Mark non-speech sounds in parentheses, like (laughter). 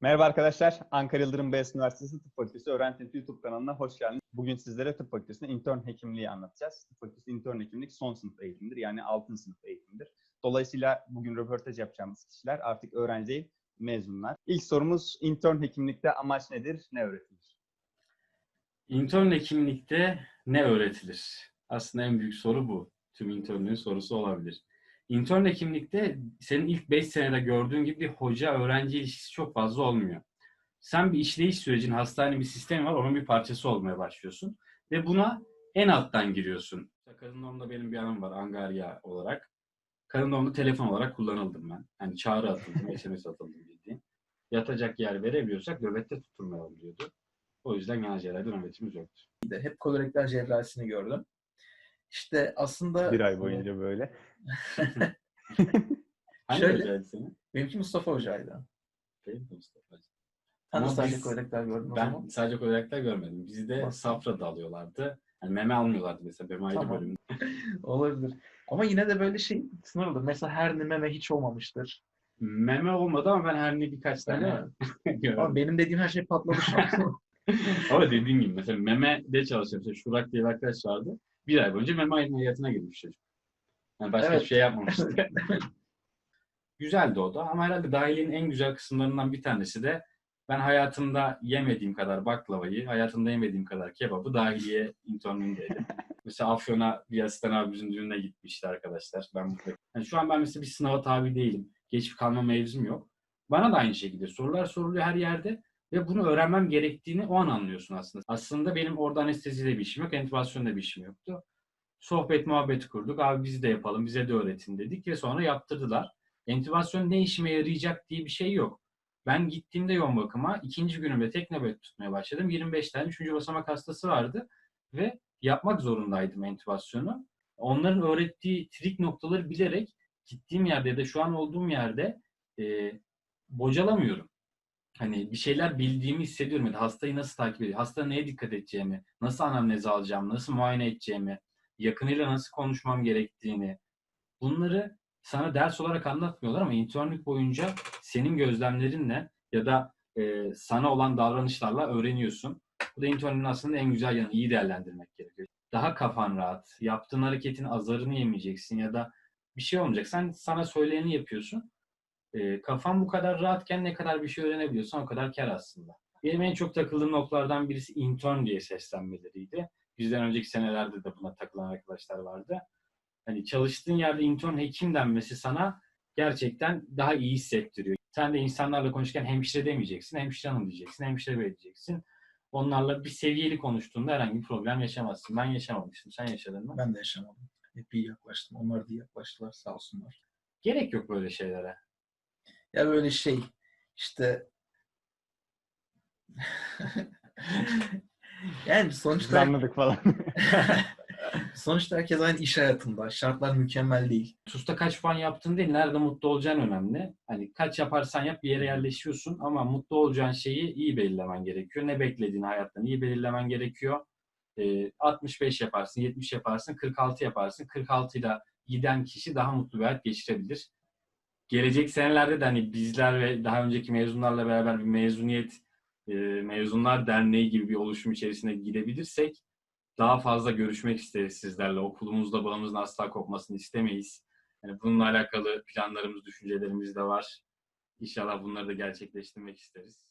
Merhaba arkadaşlar. Ankara Yıldırım Beyazıt Üniversitesi Tıp Fakültesi Öğrentim YouTube kanalına hoş geldiniz. Bugün sizlere tıp fakültesinde intern hekimliği anlatacağız. Tıp fakültesi intern hekimlik son sınıf eğitimdir. Yani altın sınıf eğitimdir. Dolayısıyla bugün röportaj yapacağımız kişiler artık öğrenci değil, mezunlar. İlk sorumuz intern hekimlikte amaç nedir, ne öğretilir? İntern hekimlikte ne öğretilir? Aslında en büyük soru bu. Tüm internlerin sorusu olabilir. İntern hekimlikte senin ilk 5 senede gördüğün gibi bir hoca-öğrenci ilişkisi çok fazla olmuyor. Sen bir işleyiş sürecin, hastane bir sistemi var, onun bir parçası olmaya başlıyorsun. Ve buna en alttan giriyorsun. Kadın doğumda benim bir anım var Angarya olarak. Kadın doğumda telefon olarak kullanıldım ben. Yani çağrı atıldım, (laughs) SMS atıldım bildiğin. Yatacak yer verebiliyorsak nöbette tutturmayalım diyordu. O yüzden genel cerrahide nöbetimiz yoktu. hep kolorektal cerrahisini gördüm. İşte aslında Bir ay boyunca böyle. (laughs) Hangi Şöyle- hocaydı senin? benimki Mustafa Hoca'ydı. Benim de Mustafa. Sen Ama de sadece kolorektal gördün o Ben zaman. sadece kolorektal görmedim. Bizde Nasıl? safra da alıyorlardı. Yani meme almıyorlardı mesela. Meme ayrı Tamam. bölüm. (laughs) Olabilir. Ama yine de böyle şey sınırlı. Mesela her meme hiç olmamıştır. Meme olmadı ama ben her ne birkaç tane (laughs) gördüm. Ama benim dediğim her şey patladı şu an. Ama dediğim gibi mesela meme de çalışıyor. Mesela Şurak diye bir arkadaş vardı. Bir ay boyunca meme ameliyatına girmiş çocuk. Yani başka Evet. hiçbir şey yapmamıştı. (laughs) Güzeldi o da ama herhalde dahiliyenin en güzel kısımlarından bir tanesi de ben hayatımda yemediğim kadar baklavayı, hayatımda yemediğim kadar kebabı dahiliye internünde yedim. (laughs) mesela Afyon'a bir asistan abimizin düğününe gitmişti arkadaşlar. Ben burada. Yani şu an ben mesela bir sınava tabi değilim. Geç kalma mevzum yok. Bana da aynı şekilde sorular soruluyor her yerde ve bunu öğrenmem gerektiğini o an anlıyorsun aslında. Aslında benim orada anesteziyle bir işim yok, entübasyonda bir işim yoktu. Sohbet muhabbet kurduk. Abi biz de yapalım, bize de öğretin dedik ve sonra yaptırdılar. Entübasyon ne işime yarayacak diye bir şey yok. Ben gittiğimde yoğun bakıma ikinci günümde tek nöbet tutmaya başladım. 25 tane üçüncü basamak hastası vardı ve yapmak zorundaydım entübasyonu. Onların öğrettiği trik noktaları bilerek gittiğim yerde ya da şu an olduğum yerde e, bocalamıyorum. Hani bir şeyler bildiğimi hissediyorum. Yani hastayı nasıl takip ediyor, hasta neye dikkat edeceğimi, nasıl anamnez alacağım, nasıl muayene edeceğimi, yakınıyla nasıl konuşmam gerektiğini. Bunları sana ders olarak anlatmıyorlar ama internlük boyunca senin gözlemlerinle ya da e, sana olan davranışlarla öğreniyorsun. Bu da internlüğün aslında en güzel yanı. iyi değerlendirmek gerekiyor. Daha kafan rahat. Yaptığın hareketin azarını yemeyeceksin ya da bir şey olmayacak. Sen sana söyleyeni yapıyorsun. E, kafan bu kadar rahatken ne kadar bir şey öğrenebiliyorsan o kadar kar aslında. Benim en çok takıldığım noktalardan birisi intern diye seslenmeleriydi. Bizden önceki senelerde de buna takılan arkadaşlar vardı. Hani çalıştığın yerde intern hekim denmesi sana gerçekten daha iyi hissettiriyor. Sen de insanlarla konuşurken hemşire demeyeceksin, hemşire hanım diyeceksin, hemşire bey diyeceksin. Onlarla bir seviyeli konuştuğunda herhangi bir problem yaşamazsın. Ben yaşamamıştım. Sen yaşadın mı? ben de yaşamadım. Hep iyi yaklaştım. Onlar da iyi yaklaştılar sağ olsunlar. Gerek yok böyle şeylere. Ya böyle şey işte (laughs) yani sonuçta anladık falan. (laughs) sonuçta herkes aynı iş hayatında. Şartlar mükemmel değil. TUS'ta kaç puan yaptın değil, nerede mutlu olacağın önemli. Hani kaç yaparsan yap bir yere yerleşiyorsun ama mutlu olacağın şeyi iyi belirlemen gerekiyor. Ne beklediğini hayattan iyi belirlemen gerekiyor. Ee, 65 yaparsın, 70 yaparsın, 46 yaparsın. 46 ile giden kişi daha mutlu bir hayat geçirebilir. Gelecek senelerde de hani bizler ve daha önceki mezunlarla beraber bir mezuniyet e, mezunlar derneği gibi bir oluşum içerisine girebilirsek daha fazla görüşmek isteriz sizlerle. Okulumuzda bağımızın asla kopmasını istemeyiz. Yani bununla alakalı planlarımız, düşüncelerimiz de var. İnşallah bunları da gerçekleştirmek isteriz.